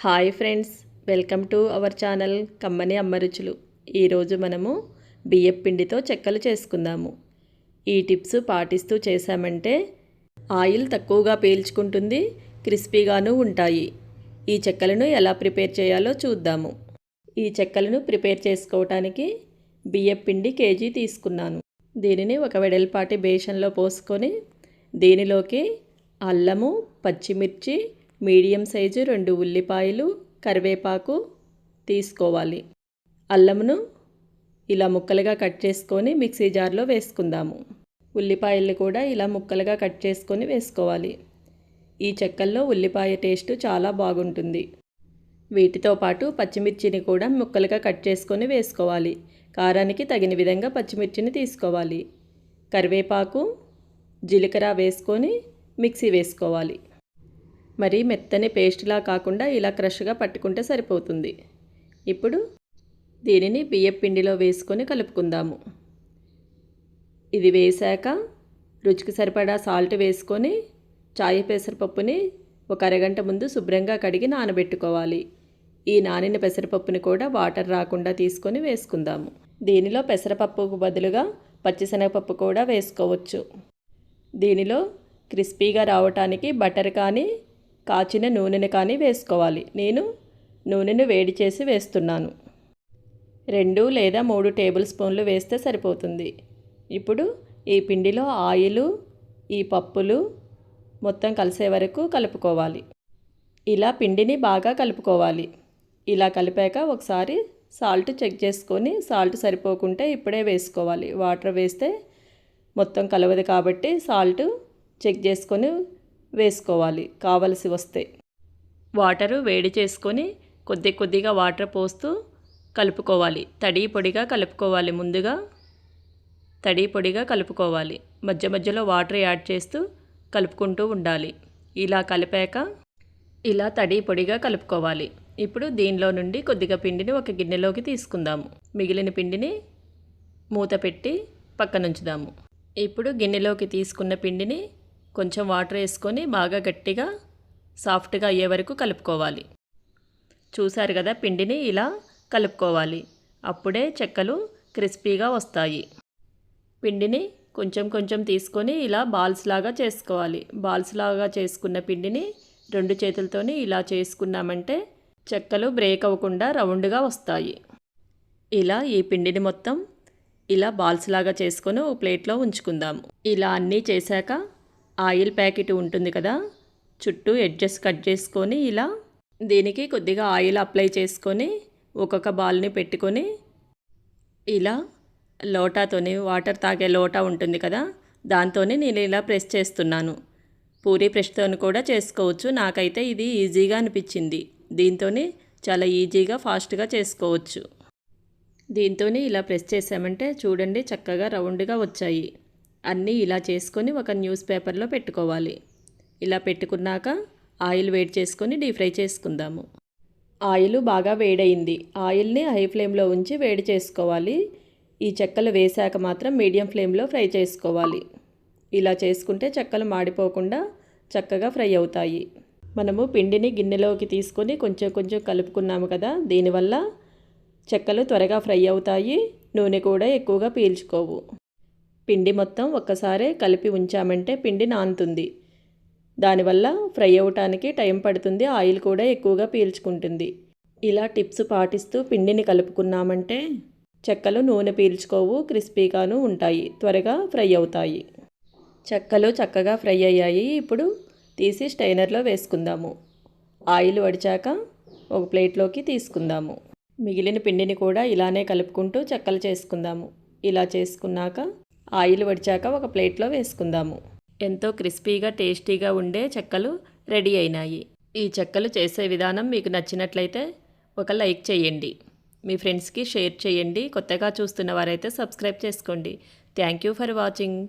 Hi friends welcome to our channel కమ్మని అమ్మ రుచులు. ఈరోజు మనము బియ్యం పిండితో చెక్కలు చేసుకుందాము. ఈ టిప్స్ పాటిస్తూ చేశామంటే ఆయిల్ తక్కువగా పీల్చుకుంటుంది క్రిస్పీగాను ఉంటాయి. ఈ చెక్కలను ఎలా ప్రిపేర్ చేయాలో చూద్దాము. ఈ చెక్కలను ప్రిపేర్ చేసుకోవటానికి బియ్యం పిండి కేజీ తీసుకున్నాను. దీనిని ఒక వెడల్పాటి బేషన్లో పోసుకొని దీనిలోకి అల్లము పచ్చిమిర్చి మీడియం సైజు రెండు ఉల్లిపాయలు కరివేపాకు తీసుకోవాలి. అల్లమును ఇలా ముక్కలుగా కట్ చేసుకొని మిక్సీ జార్లో వేసుకుందాము. ఉల్లిపాయలు కూడా ఇలా ముక్కలుగా కట్ చేసుకొని వేసుకోవాలి. ఈ చెక్కల్లో ఉల్లిపాయ టేస్ట్ చాలా బాగుంటుంది. వీటితో పాటు పచ్చిమిర్చిని కూడా ముక్కలుగా కట్ చేసుకొని వేసుకోవాలి. కారానికి తగిన విధంగా పచ్చిమిర్చిని తీసుకోవాలి. కరివేపాకు జీలకర్ర వేసుకొని మిక్సీ వేసుకోవాలి. మరి మెత్తని పేస్ట్లా కాకుండా ఇలా క్రష్గా పట్టుకుంటే సరిపోతుంది. ఇప్పుడు దీనిని బియ్యపు పిండిలో వేసుకొని కలుపుకుందాము. ఇది వేశాక రుచికి సరిపడా సాల్ట్ వేసుకొని చాయ్ పెసరపప్పుని ఒక అరగంట ముందు శుభ్రంగా కడిగి నానబెట్టుకోవాలి. ఈ నానిన పెసరపప్పుని కూడా వాటర్ రాకుండా తీసుకొని వేసుకుందాము. దీనిలో పెసరపప్పుకు బదులుగా పచ్చిశనగపప్పు కూడా వేసుకోవచ్చు. దీనిలో క్రిస్పీగా రావటానికి బటర్ కానీ కాచిన నూనెను కానీ వేసుకోవాలి. నేను నూనెను వేడి చేసి వేస్తున్నాను. రెండు లేదా మూడు టేబుల్ స్పూన్లు వేస్తే సరిపోతుంది. ఇప్పుడు ఈ పిండిలో ఆయిలు ఈ పప్పులు మొత్తం కలిసే వరకు కలుపుకోవాలి. ఇలా పిండిని బాగా కలుపుకోవాలి. ఇలా కలిపాక ఒకసారి సాల్ట్ చెక్ చేసుకొని సాల్ట్ సరిపోకుంటే ఇప్పుడే వేసుకోవాలి. వాటర్ వేస్తే మొత్తం కలవదు కాబట్టి సాల్ట్ చెక్ చేసుకొని వేసుకోవాలి కావలసి వస్తే. వాటరు వేడి చేసుకొని కొద్ది కొద్దిగా వాటర్ పోస్తూ కలుపుకోవాలి. తడి పొడిగా కలుపుకోవాలి ముందుగా. తడి పొడిగా కలుపుకోవాలి. మధ్య మధ్యలో వాటర్ యాడ్ చేస్తూ కలుపుకుంటూ ఉండాలి. ఇలా కలిపాక ఇలా తడి పొడిగా కలుపుకోవాలి. ఇప్పుడు దీనిలో నుండి కొద్దిగా పిండిని ఒక గిన్నెలోకి తీసుకుందాము. మిగిలిన పిండిని మూత పెట్టి పక్కనుంచుదాము. ఇప్పుడు గిన్నెలోకి తీసుకున్న పిండిని కొంచెం వాటర్ వేసుకొని బాగా గట్టిగా సాఫ్ట్గా అయ్యే వరకు కలుపుకోవాలి. చూశారు కదా పిండిని ఇలా కలుపుకోవాలి. అప్పుడే చెక్కలు క్రిస్పీగా వస్తాయి. పిండిని కొంచెం కొంచెం తీసుకొని ఇలా బాల్స్ లాగా చేసుకోవాలి. బాల్స్ లాగా చేసుకున్న పిండిని రెండు చేతులతోని ఇలా చేసుకున్నామంటే చెక్కలు బ్రేక్ అవ్వకుండా రౌండ్గా వస్తాయి. ఇలా ఈ పిండిని మొత్తం ఇలా బాల్స్ లాగా చేసుకొని ఓ ప్లేట్లో ఉంచుకుందాము ఇలా అన్నీ చేశాక ఆయిల్ ప్యాకెట్ ఉంటుంది కదా చుట్టూ ఎడ్జెస్ కట్ చేసుకొని ఇలా దీనికి కొద్దిగా ఆయిల్ అప్లై చేసుకొని ఒక్కొక్క బాల్ని పెట్టుకొని ఇలా లోటాతోని వాటర్ తాగే లోటా ఉంటుంది కదా దాంతోనే నేను ఇలా ప్రెస్ చేస్తున్నాను. పూరి ప్రెస్తో కూడా చేసుకోవచ్చు. నాకైతే ఇది ఈజీగా అనిపించింది. దీంతో చాలా ఈజీగా ఫాస్ట్గా చేసుకోవచ్చు. దీంతో ఇలా ప్రెస్ చేసామంటే చూడండి చక్కగా రౌండ్గా వచ్చాయి. అన్నీ ఇలా చేసుకొని ఒక న్యూస్ పేపర్లో పెట్టుకోవాలి. ఇలా పెట్టుకున్నాక ఆయిల్ వేడి చేసుకొని డీప్ ఫ్రై చేసుకుందాము. ఆయిల్ బాగా వేడయింది. ఆయిల్ని హై ఫ్లేమ్లో ఉంచి వేడి చేసుకోవాలి. ఈ చెక్కలు వేశాక మాత్రం మీడియం ఫ్లేమ్లో ఫ్రై చేసుకోవాలి. ఇలా చేసుకుంటే చెక్కలు మాడిపోకుండా చక్కగా ఫ్రై అవుతాయి. మనము పిండిని గిన్నెలోకి తీసుకొని కొంచెం కొంచెం కలుపుకున్నాము కదా దీనివల్ల చెక్కలు త్వరగా ఫ్రై అవుతాయి. నూనె కూడా ఎక్కువగా పీల్చుకోవు. పిండి మొత్తం ఒక్కసారే కలిపి ఉంచామంటే పిండి నానుతుంది. దానివల్ల ఫ్రై అవ్వటానికి టైం పడుతుంది ఆయిల్ కూడా ఎక్కువగా పీల్చుకుంటుంది. ఇలా టిప్స్ పాటిస్తూ పిండిని కలుపుకున్నామంటే చెక్కలు నూనె పీల్చుకోవు క్రిస్పీగాను ఉంటాయి త్వరగా ఫ్రై అవుతాయి. చెక్కలు చక్కగా ఫ్రై అయ్యాయి ఇప్పుడు తీసి స్టైనర్లో వేసుకుందాము. ఆయిల్ వడిచాక ఒక ప్లేట్లోకి తీసుకుందాము. మిగిలిన పిండిని కూడా ఇలానే కలుపుకుంటూ చెక్కలు చేసుకుందాము. ఇలా చేసుకున్నాక ఆయిల్ వడిచాక ఒక ప్లేట్లో వేసుకుందాము. ఎంతో క్రిస్పీగా టేస్టీగా ఉండే చెక్కలు రెడీ అయినాయి. ఈ చెక్కలు చేసే విధానం మీకు నచ్చినట్లయితే ఒక లైక్ చేయండి. మీ ఫ్రెండ్స్కి షేర్ చేయండి. కొత్తగా చూస్తున్న వారైతే సబ్స్క్రైబ్ చేసుకోండి. Thank you for watching.